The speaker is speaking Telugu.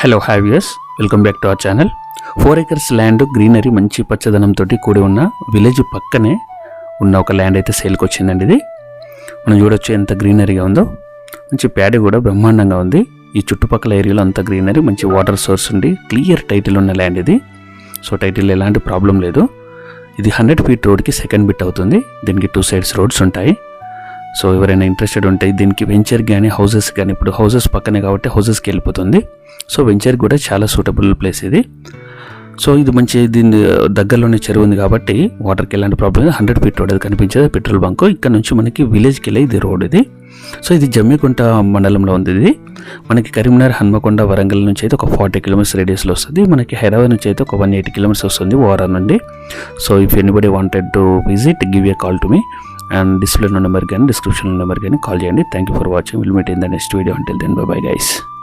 Hello hi viewers welcome back to our channel four acres land greenery మంచి పచ్చదనంతో కూడి ఉన్న విలేజ్ పక్కనే ఉన్న ఒక ల్యాండ్ అయితే సేల్కి వచ్చిందండి ఇది. మనం చూడొచ్చు ఎంత గ్రీనరీగా ఉందో. మంచి ప్యాడీ కూడా బ్రహ్మాండంగా ఉంది. ఈ చుట్టుపక్కల ఏరియాలో అంత గ్రీనరీ మంచి వాటర్ సోర్స్ ఉండి క్లియర్ టైటిల్ ఉన్న ల్యాండ్ ఇది. సో టైటిల్ ఎలాంటి ప్రాబ్లం లేదు. ఇది హండ్రెడ్ ఫీట్ రోడ్కి సెకండ్ బిట్ అవుతుంది. దీనికి టూ సైడ్స్ రోడ్స్ ఉంటాయి. సో ఎవరైనా ఇంట్రెస్టెడ్ ఉంటే దీనికి వెంచర్ కానీ హౌసెస్ కానీ ఇప్పుడు హౌసెస్ పక్కనే కాబట్టి హౌసెస్కి వెళ్ళిపోతుంది. సో వెంచర్ కూడా చాలా సూటబుల్ ప్లేస్ ఇది. సో ఇది మంచి దీని దగ్గరలోనే చెరువు ఉంది కాబట్టి వాటర్కి ఎలాంటి ప్రాబ్లం లేదు. హండ్రెడ్ ఫీట్ రోడ్ అది కనిపించేది. Petrol bunk. ఇక్కడ నుంచి మనకి విలేజ్కి వెళ్ళే ఇది రోడ్ ఇది. సో ఇది జమ్మికుంట మండలంలో ఉంది ఇది. మనకి కరీంనగర్ హన్మకొండ వరంగల్ నుంచి అయితే ఒక ఫార్టీ కిలోమీటర్స్ రేడియస్లో వస్తుంది. మనకి హైదరాబాద్ నుంచి అయితే ఒక వన్ ఎయిటీ కిలోమీటర్స్ వస్తుంది ఓవరాల్ నుండి. So if anybody wanted to visit give a call to me and display number కానీ డిస్క్రిప్షన్ నెంబర్ కానీ కాల్ చేయండి. Thank you for watching will meet in the next video అంటే దెన్ బై బై గైస్